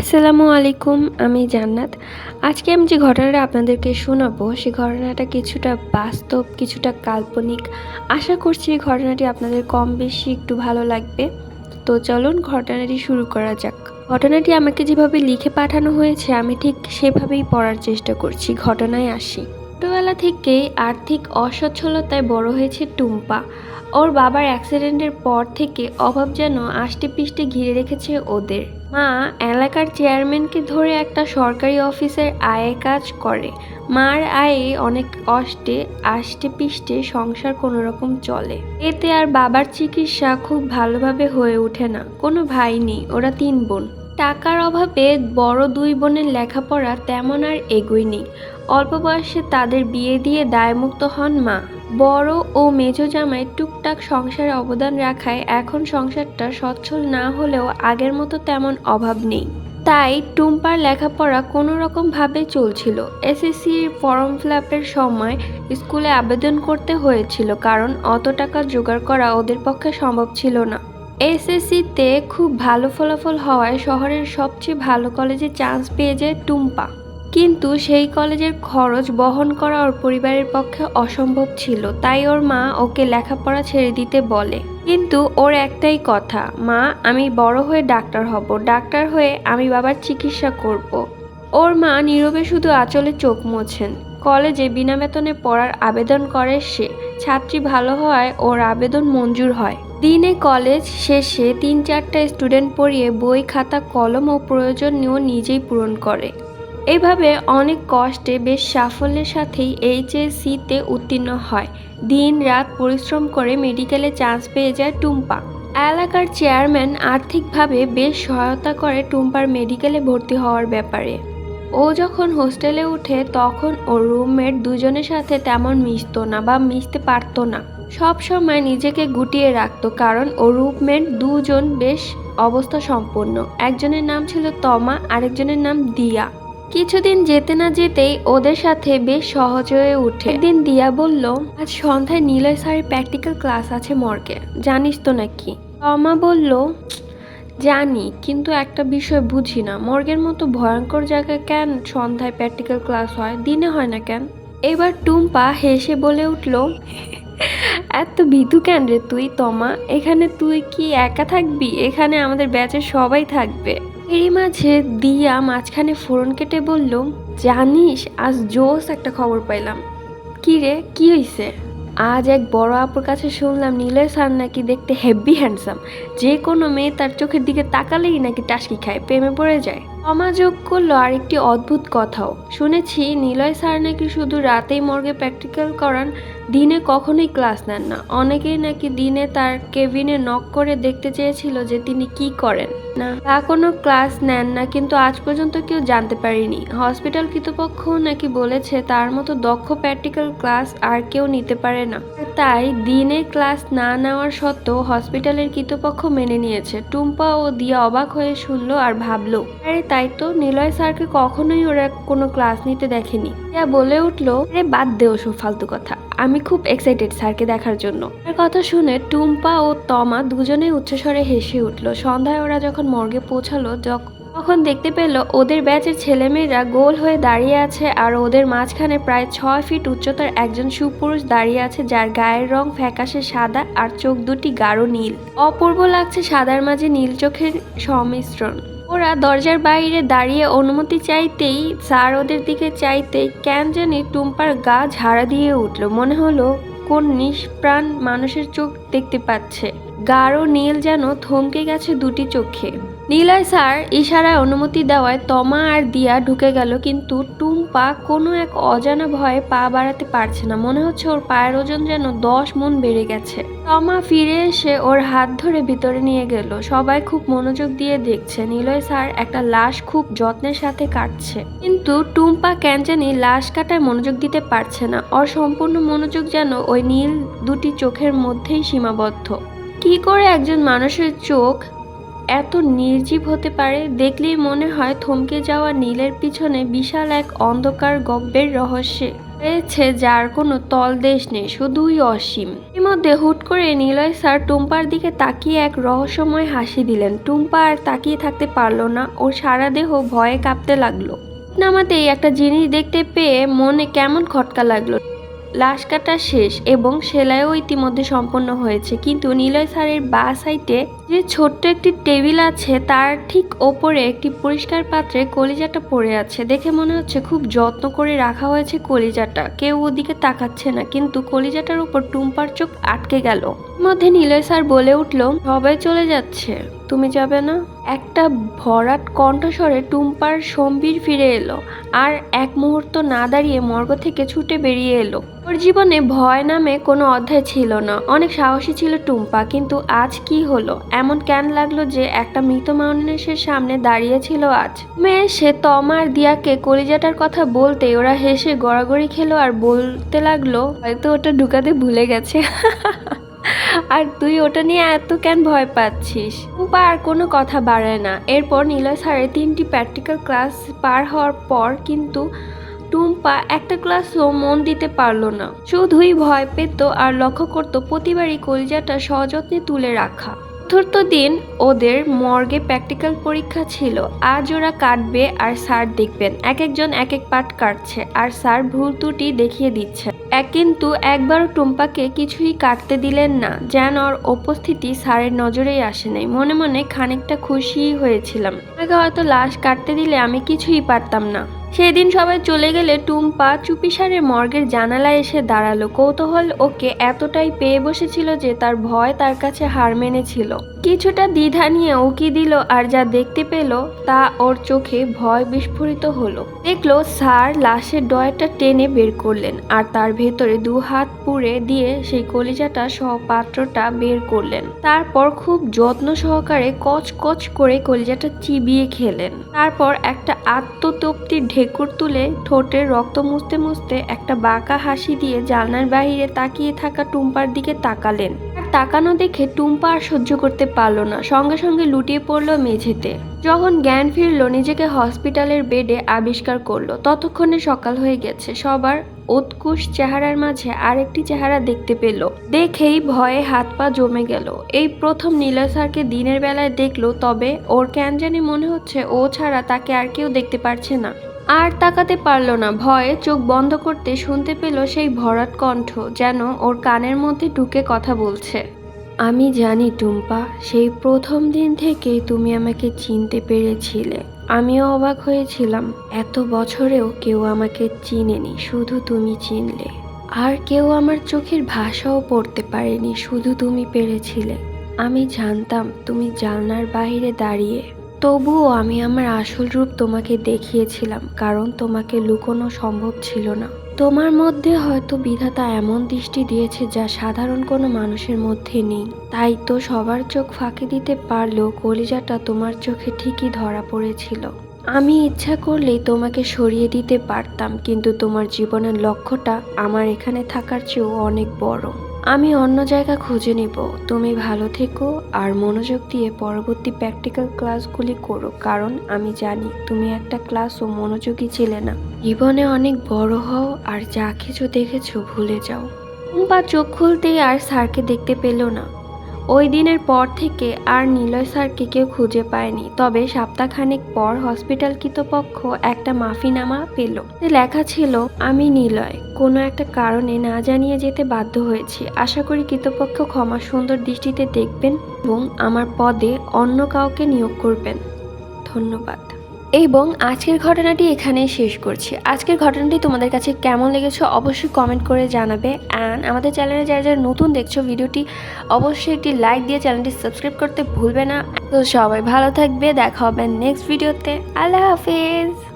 আসসালামু আলাইকুম, আমি জান্নাত। আজকে আমি যে ঘটনাটা আপনাদেরকে শোনাবো সেই ঘটনাটা কিছুটা বাস্তব, কিছুটা কাল্পনিক। আশা করছি এই ঘটনাটি আপনাদের কম বেশি একটু ভালো লাগবে। তো চলুন ঘটনাটি শুরু করা যাক। ঘটনাটি আমাকে যেভাবে লিখে পাঠানো হয়েছে, আমি ঠিক সেভাবেই পড়ার চেষ্টা করছি। ঘটনায় আসি। ছোটবেলা থেকেই আর্থিক অসচ্ছলতায় বড় হয়েছে টুম্পা। ওর বাবার অ্যাক্সিডেন্টের পর থেকে অভাব যেন আষ্টে পিষ্টে ঘিরে রেখেছে ওদের। মা এলাকার চেয়ারম্যানকে ধরে একটা সরকারি অফিসের আয়ে কাজ করে। মার আয়ে অনেক কষ্টে আষ্টে পিষ্টে সংসার কোনো রকম চলে। এতে আর বাবার চিকিৎসা খুব ভালোভাবে হয়ে ওঠে না। কোনো ভাই নেই, ওরা তিন বোন। টাকার অভাবে বড় দুই বোনের লেখাপড়া তেমন আর এগোয়নি। অল্প বয়সে তাদের বিয়ে দিয়ে দায়মুক্ত হন মা। বড় ও মেজ জামাই টুকটাক সংসারে অবদান রাখায় এখন সংসারটা সচ্ছল না হলেও আগের মতো তেমন অভাব নেই। তাই টুম্পার লেখাপড়া কোনো রকমভাবে চলছিল। এসএসসির ফর্ম ফিল আপের সময় স্কুলে আবেদন করতে হয়েছিল কারণ অত টাকা জোগাড় করা ওদের পক্ষে সম্ভব ছিল না। এসএসসিতে খুব ভালো ফলাফল হওয়ায় শহরের সবচেয়ে ভালো কলেজে চান্স পেয়ে যায় টুম্পা। কিন্তু সেই কলেজের খরচ বহন করা ওর পরিবারের পক্ষে অসম্ভব ছিল, তাই ওর মা ওকে লেখাপড়া ছেড়ে দিতে বলে। কিন্তু ওর একটাই কথা, মা, আমি বড় হয়ে ডাক্তার হব, ডাক্তার হয়ে আমি বাবার চিকিৎসা করব। ওর মা নীরবে শুধু আঁচলে চোখ মোছেন। কলেজে বিনা বেতনে পড়ার আবেদন করে সে, ছাত্রী ভালো হওয়ায় ওর আবেদন মঞ্জুর হয়। দিনে কলেজ শেষে তিন চারটা স্টুডেন্ট পড়িয়ে বই, খাতা, কলম ও প্রয়োজনীয় নিজেই পূরণ করে। এভাবে অনেক কষ্টে বেশ সাফল্যের সাথেই এইচএসসিতে উত্তীর্ণ হয়। দিন রাত পরিশ্রম করে মেডিকেলে চান্স পেয়ে যায় টুম্পা। এলাকার চেয়ারম্যান আর্থিকভাবে বেশ সহায়তা করে টুম্পার মেডিকেলে ভর্তি হওয়ার ব্যাপারে। ও যখন হোস্টেলে উঠে, তখন ওর রুমমেট দুজনের সাথে তেমন মিশতো না বা মিশতে পারতো না। সব সময় নিজেকে গুটিয়ে রাখত, কারণ ও রুমমেট দুজন বেশ অবস্থা সম্পন্ন একজনের নাম ছিল তমা, আরেকজনের নাম দিয়া। কিছুদিন যেতে না যেতেই ওদের সাথে বেশ সহজ হয়ে উঠে একদিন দিয়া বলল, আজ সন্ধ্যায় নীলয় স্যারের প্র্যাকটিক্যাল ক্লাস আছে মর্গে জানিস তো নাকি? তমা বলল, জানি, কিন্তু একটা বিষয় বুঝি না। মর্গের মতো ভয়ঙ্কর জায়গায় কেন সন্ধ্যায় প্র্যাকটিক্যাল ক্লাস হয়? দিনে হয় না কেন? এবার টুম্পা হেসে বলে উঠল, এত ভীতু কেন রে তুই, তমা? এখানে তুই কি একা থাকবি? এখানে আমাদের ব্যাচের সবাই থাকবে। এরই মাঝে দিয়া মাঝখানে ফোড়ন কেটে বলল, জানিস, আজ জোস একটা খবর পাইলাম। কি রে, কি হইছে? আজ এক বড় আপুর কাছে শুনলাম নীলয় স্যার নাকি দেখতে হেভি হ্যান্ডসাম যে কোনো মেয়ে তার চোখের দিকে তাকালেই নাকি টাসকি খায়, প্রেমে পড়ে যায়। সমাযোগ করল আরেকটি অদ্ভুত কথাও। শুনেছি, নিলয় স্যার নাকি শুধু রাতেই মর্গে প্র্যাকটিক্যাল করান, দিনে কখনোই ক্লাস নেন না। অনেকেই নাকি দিনে তার কেবিনে নক করে দেখতে চেয়েছিল যে তিনি কি করেন। না, তা কোনো ক্লাস নেন না, কিন্তু আজ পর্যন্ত কেউ জানতে পারেনি। হসপিটাল কর্তৃপক্ষ নাকি বলেছে, তার মতো দক্ষ প্র্যাকটিক্যাল ক্লাস আর কেউ নিতে পারে না। তাই দিনে ক্লাস না নেওয়ার সত্ত্বেও হসপিটালের কর্তৃপক্ষ মেনে নিয়েছে। টুম্পা ও দিয়া অবাক হয়ে শুনলো আর ভাবলো, আরে তাই তো নিলয় স্যারকে কখনোই ওরা কোনো ক্লাস নিতে দেখেনি। দিয়া বলে উঠল, আরে বাদ দে ওসব ফালতু কথা। আমি খুব এক্সাইটেড স্যারকে দেখার জন্য। তার কথা শুনে টুম্পা ও তমা দুজনেই উচ্চস্বরে হেসে উঠল। সন্ধ্যায় ওরা যখন মর্গে পৌঁছালো তখন দেখতে পেল ওদের ব্যাচের ছেলেমেয়েরা গোল হয়ে দাঁড়িয়ে আছে আর ওদের মাঝখানে প্রায় ছয় ফিট উচ্চতার একজন সুপুরুষ দাঁড়িয়ে আছে যার গায়ের রং ফ্যাকাশে সাদা আর চোখ দুটি গাঢ় নীল। অপূর্ব লাগছে সাদার মাঝে নীল চোখের সংমিশ্রণ। ওরা দরজার বাইরে দাঁড়িয়ে অনুমতি চাইতেই স্যার ওদের দিকে চাইতেই কেন জানি টুম্পার গা ঝাড়া দিয়ে উঠল। মনে হলো কোন নিষ্প্রাণ মানুষের চোখ দেখতে পাচ্ছে। গাঢ় নীল যেন থমকে গেছে দুটি চোখে। নীলয় স্যার, ইশারায় অনুমতি দেওয়ায় তমা আর দিয়া ঢুকে গেল, কিন্তু টুম্পা কোনো এক অজানা ভয়ে পা বাড়াতে পারছে না। মনে হচ্ছে ওর পায়ের ওজন যেন দশ মন বেড়ে গেছে। তমা ফিরে এসে ওর হাত ধরে ভিতরে নিয়ে গেল। সবাই খুব মনোযোগ দিয়ে দেখছে। নিলয় স্যার একটা লাশ খুব যত্নের সাথে কাটছে। কিন্তু টুম্পা কেন জানি লাশ কাটায় মনোযোগ দিতে পারছে না। ওর সম্পূর্ণ মনোযোগ যেন ওই নীল দুটি চোখের মধ্যেই সীমাবদ্ধ। কি করে একজন মানুষের চোখ এত নির্জীব হতে পারে, দেখলেই মনে হয় থমকে যাওয়া নীলের পিছনে বিশাল এক অন্ধকার গব্যের রহস্যে হয়েছে যার কোনো তলদেশ নেই, শুধুই অসীম। এর মধ্যে হুট করে নিলয় স্যার টুম্পার দিকে তাকিয়ে এক রহস্যময় হাসি দিলেন। টুম্পা আর তাকিয়ে থাকতে পারল না, ওর সারা দেহ ভয়ে কাঁপতে লাগল। নামাতেই একটা জিনিস দেখতে পেয়ে মনে কেমন খটকা লাগল। লাশ কাটা শেষ এবং সেলাইও ইতিমধ্যে সম্পন্ন হয়েছে, কিন্তু নিলয় স্যারের বা সাইডে যে ছোট্ট একটি টেবিল আছে, তার ঠিক ওপরে একটি পরিষ্কার পাত্রে কলিজাটা পড়ে আছে। দেখে মনে হচ্ছে খুব যত্ন করে রাখা হয়েছে কলিজাটা। কেউ ওদিকে তাকাচ্ছে না, কিন্তু কলিজাটার উপর টুম্পার চোখ আটকে গেল। মধ্যে নিলয় স্যার বলে উঠল, সবাই চলে যাচ্ছে। তুমি যাবে না? একটা ভরাট কণ্ঠস্বরে টুম্পার সম্বির ফিরে এলো আর এক মুহূর্ত না দাঁড়িয়ে মর্গ থেকে ছুটে বেরিয়ে এলো। ওর জীবনে ভয় নামে কোনো অধ্যায় ছিল না। অনেক সাহসী ছিল টুম্পা, কিন্তু আজ কি হলো? এমন কেন লাগল যে একটা মৃত মানুষের সামনে দাঁড়িয়ে ছিল আজ? মেয়ে, সে তমার দিয়াকে কলিজাটার কথা বলতে ওরা হেসে গড়াগড়ি খেলো আর বলতে লাগল, হয়তো ওটা ঢুকাতে ভুলে গেছে। আর তুই ওটা নিয়ে এত কেন ভয় পাচ্ছিস? টুম্পা আর কোনো কথা বাড়ায় না। এরপর নীলয় স্যারের তিনটি প্র্যাকটিক্যাল ক্লাস পার হওয়ার পর কিন্তু টুম্পা একটা ক্লাসও মন দিতে পারল না। শুধুই ভয় পেত আর লক্ষ্য করত প্রতিবারই কলিজাটা সযত্নে তুলে রাখা। চতুর্থ দিন ওদের মর্গে প্র্যাকটিক্যাল পরীক্ষা ছিল। আজ ওরা কাটবে আর স্যার দেখবেন। এক একজন এক এক পাঠ কাটছে আর স্যার ভুল ত্রুটি দেখিয়ে দিচ্ছে। কিন্তু একবারও টুম্পাকে কিছুই কাটতে দিলেন না, যেন ওর উপস্থিতি স্যারের নজরেই আসে নাই। মনে মনে খানিকটা খুশি হয়েছিলাম। আমাকে হয়তো লাশ কাটতে দিলে আমি কিছুই পারতাম না। সেদিন সবাই চলে গেলে টুম্পা চুপিসারে মর্গের জানালায় এসে দাঁড়াল। কৌতূহল ওকে এতটাই পেয়ে বসেছিল যে তার ভয় তার কাছে হার মেনেছিল। কিছুটা দ্বিধা নিয়ে উকি দিল আর যা দেখতে পেল তা ওর চোখে ভয় বিস্ফোরিত হলো। দেখল স্যার লাশের ডয়ারটা টেনে বের করলেন আর তার ভেতরে দু হাত পুড়ে দিয়ে সেই কলিজাটা সহ পাত্রটা বের করলেন। তারপর খুব যত্ন সহকারে কচ কচ করে কলিজাটা চিবিয়ে খেলেন। তারপর একটা আত্মতৃপ্তির ঢেকুর তুলে ঠোঁটের রক্ত মুছতে মুছতে একটা বাঁকা হাসি দিয়ে জানলার বাইরে তাকিয়ে থাকা টুম্পার দিকে তাকালেন। তাকানো দেখে টুম্পা আর সহ্য করতে পারল না, সঙ্গে সঙ্গে লুটিয়ে পড়ল মেঝেতে। যখন জ্ঞান ফিরলো, নিজেকে হসপিটালের বেডে আবিষ্কার করল। ততক্ষণে সকাল হয়ে গেছে, সবার উৎকুশ চেহারার মাঝে আরেকটি চেহারা দেখতে পেল। দেখেই ভয়ে হাত পা জমে গেল। এই প্রথম নীলয় স্যারকে দিনের বেলায় দেখল, তবে ওর কেন জানি মনে হচ্ছে ও ছাড়া তাকে আর কেউ দেখতে পারছে না। আর তাকাতে পারল না। ভয়ে চোখ বন্ধ করতে শুনতে পেল সেই ভরাট কণ্ঠ যেন ওর কানের মধ্যে ঢুকে কথা বলছে। আমি জানি টুম্পা, সেই প্রথম দিন থেকেই তুমি আমাকে চিনতে পেরেছিলে। আমিও অবাক হয়েছিলাম, এত বছরেও কেউ আমাকে চিনেনি, শুধু তুমি চিনলে। আর কেউ আমার চোখের ভাষাও পড়তে পারেনি, শুধু তুমি পেরেছিলে। আমি জানতাম তুমি জানলার বাইরে দাঁড়িয়ে তবুও আমি আমার আসল রূপ তোমাকে দেখিয়েছিলাম, কারণ তোমাকে লুকোনো সম্ভব ছিল না। তোমার মধ্যে হয়তো বিধাতা এমন দৃষ্টি দিয়েছে যা সাধারণ কোনো মানুষের মধ্যে নেই। তাই তো সবার চোখ ফাঁকি দিতে পারলেও কলিজাটা তোমার চোখে ঠিকই ধরা পড়েছিল। আমি ইচ্ছা করলেই তোমাকে সরিয়ে দিতে পারতাম, কিন্তু তোমার জীবনের লক্ষ্যটা আমার এখানে থাকার চেয়েও অনেক বড়। আমি অন্য জায়গা খুঁজে নিব। তুমি ভালো থেকো আর মনোযোগ দিয়ে পরবর্তী প্র্যাকটিক্যাল ক্লাসগুলি করো, কারণ আমি জানি তুমি একটা ক্লাস ও মনোযোগী ছিলে না। জীবনে অনেক বড় হও আর যা কিছু দেখেছ ভুলে যাও। বা চোখ খুলতেই আর স্যারকে দেখতে পেল না। ওই দিনের পর থেকে আর নিলয় স্যারকে কেউ খুঁজে পায়নি। তবে সপ্তাহখানেক পর হসপিটাল কৃতপক্ষ একটা মাফিনামা পেল। লেখা ছিল, আমি নিলয়। কোনো একটা কারণে না জানিয়ে যেতে বাধ্য হয়েছি। আশা করি কৃতপক্ষ ক্ষমা সুন্দর দৃষ্টিতে দেখবেন এবং আমার পদে অন্য কাউকে নিয়োগ করবেন। ধন্যবাদ। এবং আজকের ঘটনাটি এখানেই শেষ করছি। আজকের ঘটনাটি তোমাদের কাছে কেমন লেগেছে অবশ্যই কমেন্ট করে জানাবে। অ্যান্ড আমাদের চ্যানেলে যারা যারা নতুন দেখছ ভিডিওটি, অবশ্যই একটি লাইক দিয়ে চ্যানেলটি সাবস্ক্রাইব করতে ভুলবে না। তো সবাই ভালো থাকবে, দেখা হবে নেক্সট ভিডিওতে আল্লাহ হাফিজ!